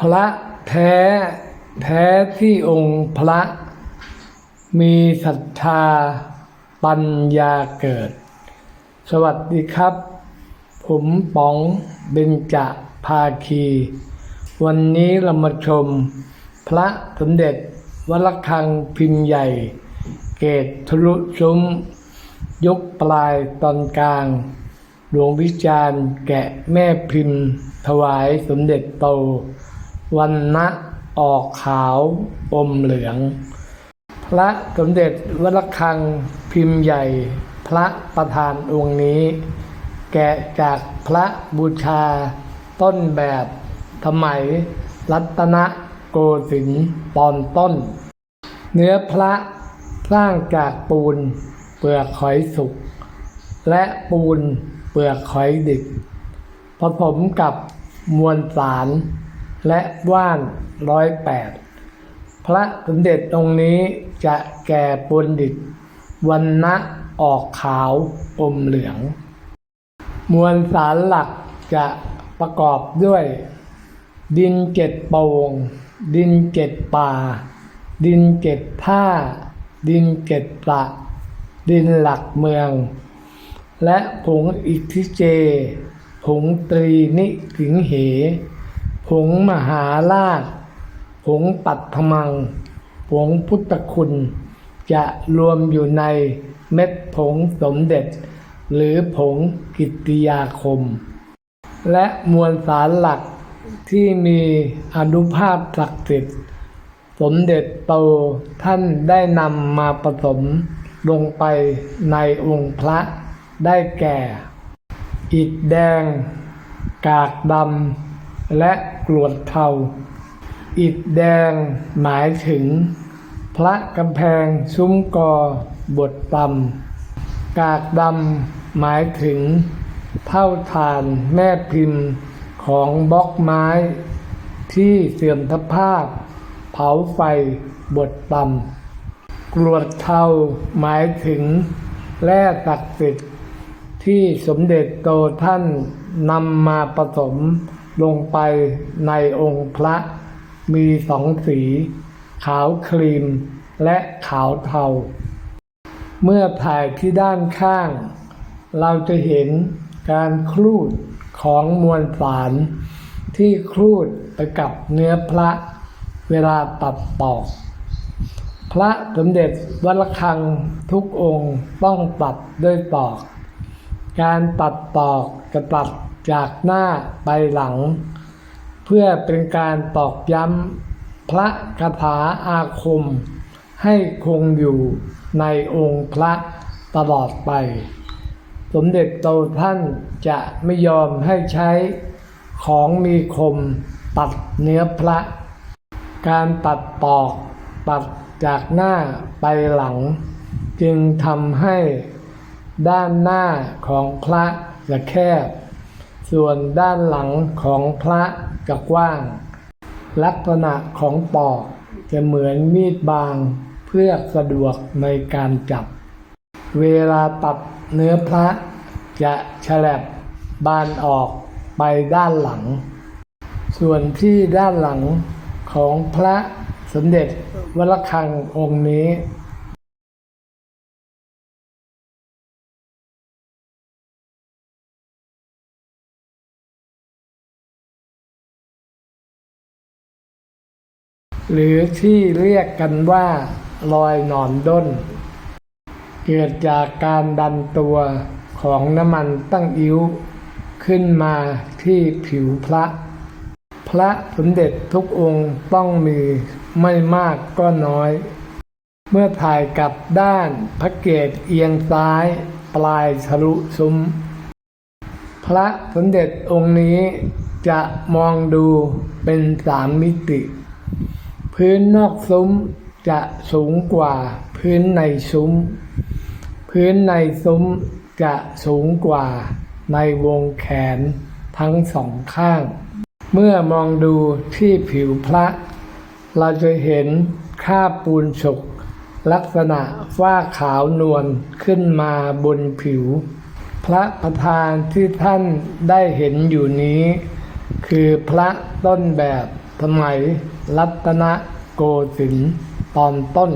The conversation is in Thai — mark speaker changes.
Speaker 1: พระแท้แท้ที่องค์พระ มีศรัทธาปัญญาเกิด สวัสดีครับ ผมป๋องเบญจภาคี วันนี้เรามาชม พระสมเด็จวัดระฆังพิมพ์ใหญ่ เกตทะลุซุ้ม ยกปลายตอนกลาง หลวงวิจารณ์แกะแม่พิมพ์ ถวายสมเด็จโต วันนะออกขาวอมเหลือง พระสมเด็จวระฆังพิมพ์ใหญ่ พระประธานองค์นี้ แกะจากพระบูชาต้นแบบสมัยรัตนโกสินทร์ตอนต้น เนื้อพระสร้างจากปูนเปลือกหอยสุก และปูนเปลือกหอยดิบผสมกับมวลสาร และว่านร้อยแปดพระสมเด็จองค์นี้จะแก่ปนดิตวันนะออกขาวอมเหลือง มวลสารหลักจะประกอบด้วย ดินเจ็ดโปงดินเจ็ดป่า ดินเจ็ดท่า ดินเจ็ดปละดินหลักเมือง และผงอิทธิเจ ผงตรีนิสิงเห ผงมหาราช ผงปัตถมัง ผงพุทธคุณ จะรวมอยู่ในเม็ดผงสมเด็จ หรือผงกิติยาคม และมวลสารหลักที่มีอนุภาพศักดิ์สิทธิ์สมเด็จโตท่านได้นำมาผสมลงไปในองค์พระได้แก่ อิฐแดง กากดำ และกรวดเทา อิฐแดงหมายถึง พระกำแพงซุ้มกอบทตำกากดำหมายถึง เท่าฐานแม่พิมพ์ของบล็อกไม้ ที่เสื่อมสภาพ เผาไฟบทตำกรวดเทาหมายถึง แร่ศักดิ์สิทธิ์ที่สมเด็จโตท่านนำมาผสม ลงไปในองค์พระมีสองสี ขาวครีมและขาวเทา เมื่อถ่ายที่ด้านข้าง เราจะเห็นการครูดของมวลสารที่ครูดไปกับเนื้อพระเวลาตัดตอกพระสมเด็จวัดระฆังทุกองค์ต้องตัดด้วยตอก การตัดตอกจะตัด จากหน้าไปหลัง เพื่อเป็นการตอกย้ำพระคาถาอาคม ให้คงอยู่ในองค์พระตลอดไป สมเด็จโตท่านจะไม่ยอมให้ใช้ของมีคมตัดเนื้อพระ การตัดตอกตัดจากหน้าไปหลัง จึงทำให้ด้านหน้าของพระจะแคบ ส่วนด้านหลังของพระจะกว้าง ลักษณะของปอกจะเหมือนมีดบางเพื่อสะดวกในการจับ เวลาตัดเนื้อพระจะฉลับบานออกไปด้านหลัง ส่วนที่ด้านหลังของพระสมเด็จวระฆังองค์นี้ หรือที่เรียกกันว่ารอยหนอนด้น เกิดจากการดันตัวของน้ำมันตั้งอิ้ว ขึ้นมาที่ผิวพระ พระสมเด็จทุกองค์ต้องมีไม่มากก็น้อย เมื่อถ่ายกลับด้านพระเกศเอียงซ้ายปลายทะลุซุ้ม พระสมเด็จองค์นี้จะมองดูเป็นสามมิติ พื้นนอกซุ้มจะสูงกว่าพื้นในซุ้ม พื้นในซุ้มจะสูงกว่าในวงแขนทั้งสองข้าง เมื่อมองดูที่ผิวพระ เราจะเห็นคราบปูนฉกลักษณะฝ้าขาวนวลขึ้นมาบนผิว พระประธานที่ท่านได้เห็นอยู่นี้ คือพระต้นแบบ สมัยรัตนโกสินทร์ตอนต้น